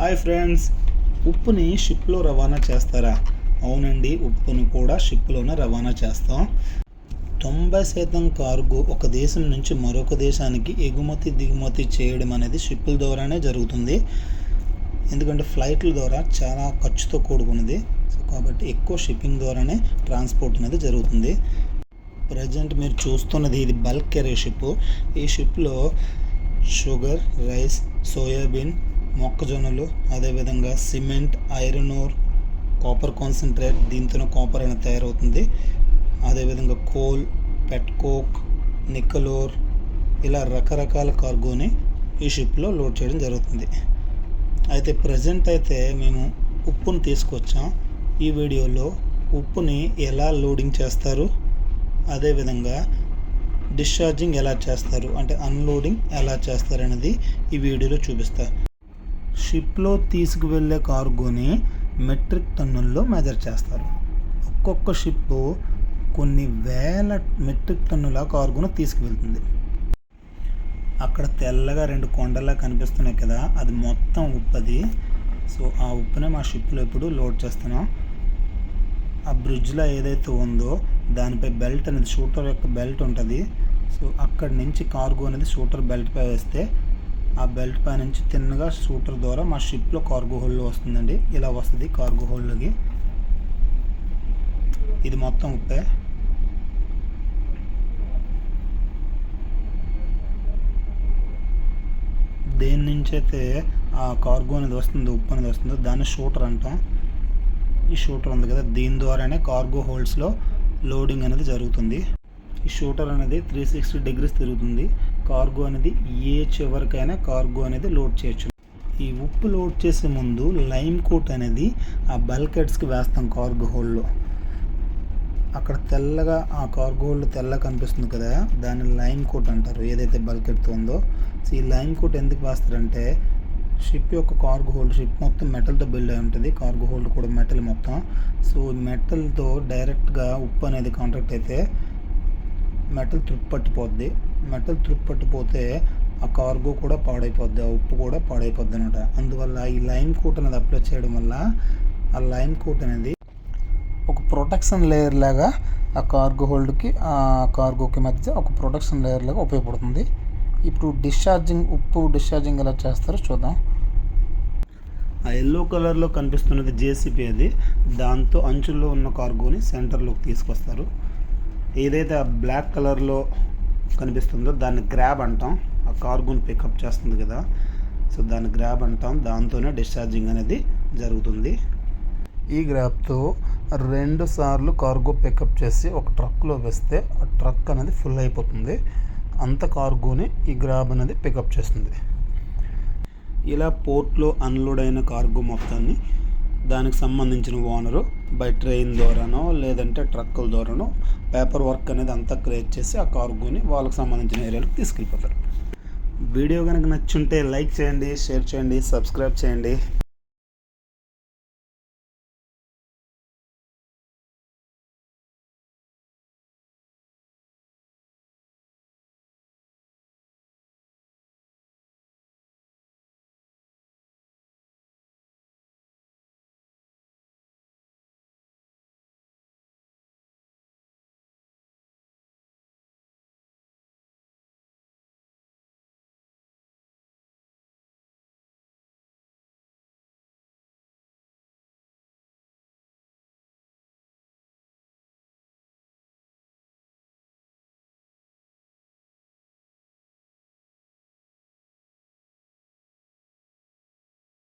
Hi friends. ఉప్పుని షిప్లో రవాణా చేస్తారా? అవునండి ఉప్పుని కూడా షిప్లోనే రవాణా చేస్తాం. తొంభై శాతం కార్గో ఒక దేశం నుంచి మరొక దేశానికి ఎగుమతి దిగుమతి చేయడం అనేది షిప్పుల ద్వారానే జరుగుతుంది. ఎందుకంటే ఫ్లైట్ల ద్వారా చాలా ఖర్చుతో కూడుకున్నది. సో కాబట్టి ఎక్కువ షిప్పింగ్ ద్వారానే ట్రాన్స్పోర్ట్ అనేది జరుగుతుంది. ప్రజెంట్ మీరు చూస్తున్నది ఇది బల్క్ కెరీ షిప్ ఈ షిప్లో షుగర్ రైస్ సోయాబీన్ మొక్కజొన్నలు అదేవిధంగా cement iron ore copper concentrate దీంతో కాపర్ అనేది తయారవుతుంది. అదేవిధంగా కోల్ పెట్కోక్ నిక్కలోర్ ఇలా రకరకాల కార్గోని ఈ షిప్లో లోడ్ చేయడం జరుగుతుంది. అయితే ప్రజెంట్ అయితే మేము ఉప్పును తీసుకొచ్చాం. ఈ వీడియోలో ఉప్పుని ఎలా లోడింగ్ చేస్తారు అదేవిధంగా డిశ్చార్జింగ్ ఎలా చేస్తారు అంటే అన్లోడింగ్ ఎలా చేస్తారు అనేది ఈ వీడియోలో చూపిస్తా. షిప్లో తీసుకువెళ్ళే కార్గోని మెట్రిక్ టన్నుల్లో మెజర్ చేస్తారు. ఒక్కొక్క షిప్ కొన్ని వేల మెట్రిక్ టన్నుల కార్గోను తీసుకువెళ్తుంది. అక్కడ తెల్లగా రెండు కొండలా కనిపిస్తున్నాయి కదా అది మొత్తం ఉప్పది. సో ఆ ఉప్పునే మా షిప్లో ఎప్పుడు లోడ్ చేస్తున్నాం. ఆ బ్రిడ్జ్లో ఏదైతే ఉందో దానిపై బెల్ట్ అనేది షూటర్ యొక్క బెల్ట్ ఉంటుంది. సో అక్కడి నుంచి కార్గో అనేది షూటర్ బెల్ట్పై వేస్తే ఆ బెల్ట్ పై నుంచి తిన్నగా షూటర్ ద్వారా మా షిప్లో కార్గో హోల్డ్ వస్తుందండి. ఇలా వస్తుంది కార్గో హోల్డ్కి ఇది మొత్తం ఉప్పే. దేని నుంచి అయితే ఆ కార్గో అనేది వస్తుందో ఉప్పు అనేది వస్తుందో దాన్ని షూటర్ అంటాం. ఈ షూటర్ ఉంది కదా దీని ద్వారానే కార్గో హోల్డ్స్లో లోడింగ్ అనేది జరుగుతుంది. ఈ షూటర్ అనేది త్రీ సిక్స్టీ డిగ్రీస్ తిరుగుతుంది. కార్గో అనేది ఏ చివరికైనా కార్గో అనేది లోడ్ చేయొచ్చు. ఈ ఉప్పు లోడ్ చేసే ముందు లైమ్ కోట్ అనేది ఆ బల్కెట్స్కి వేస్తాం కార్గో హోల్లో. అక్కడ తెల్లగా ఆ కార్గో హోల్లో తెల్లగా కనిపిస్తుంది కదా దాన్ని లైమ్ కోట్ అంటారు. ఏదైతే బల్కెట్తో ఉందో. సో ఈ లైమ్ కోట్ ఎందుకు వేస్తారంటే షిప్ యొక్క కార్గో హోల్డ్ షిప్ మొత్తం మెటల్తో బిల్డ్ అయి ఉంటుంది. కార్గో హోల్డ్ కూడా మెటల్ మొత్తం. సో మెటల్తో డైరెక్ట్గా ఉప్పు అనేది కాంటాక్ట్ అయితే మెటల్ త్రుప్పు పట్టిపోద్ది. మెటల్ త్రుప్పు పట్టిపోతే ఆ కార్గో కూడా పాడైపోద్ది ఆ ఉప్పు కూడా పాడైపోద్ది అనమాట. అందువల్ల ఈ లైమ్ కోట్ అనేది అప్లై చేయడం వల్ల ఆ లైమ్ కోట్ అనేది ఒక ప్రొటెక్షన్ లేయర్ లాగా ఆ కార్గో హోల్డ్కి ఆ కార్గోకి మధ్య ఒక ప్రొటెక్షన్ లేయర్ లాగా ఉపయోగపడుతుంది. ఇప్పుడు డిశ్చార్జింగ్ ఉప్పు డిశ్చార్జింగ్ ఎలా చేస్తారో చూద్దాం. ఆ ఎల్లో కలర్లో కనిపిస్తున్నది జేసీపీ అది. దాంతో అంచుల్లో ఉన్న కార్గోని సెంటర్లోకి తీసుకొస్తారు. ఏదైతే ఆ బ్లాక్ కలర్లో కనిపిస్తుందో దాన్ని గ్రాబ్ అంటాం. ఆ కార్గోని పికప్ చేస్తుంది కదా. సో దాన్ని గ్రాబ్ అంటాం. దాంతోనే డిశ్చార్జింగ్ అనేది జరుగుతుంది. ఈ గ్రాబ్తో రెండు సార్లు కార్గో పికప్ చేసి ఒక ట్రక్లో వేస్తే ఆ ట్రక్ అనేది ఫుల్ అయిపోతుంది. అంత కార్గోని ఈ గ్రాబ్ అనేది పికప్ చేస్తుంది. ఇలా పోర్ట్లో అన్లోడ్ అయిన కార్గో మొత్తాన్ని దానికి సంబంధించిన ఓనరు బై ట్రైన్ ద్వారానో లేదంటే ట్రక్కుల ద్వారానో పేపర్ వర్క్ అనేది అంతా క్రియేట్ చేసి ఆ కార్గోని వాళ్ళకి సంబంధించిన ఏరియాలకు తీసుకెళ్ళిపోతారు. వీడియో కనుక నచ్చుంటే లైక్ చేయండి షేర్ చేయండి సబ్స్క్రైబ్ చేయండి.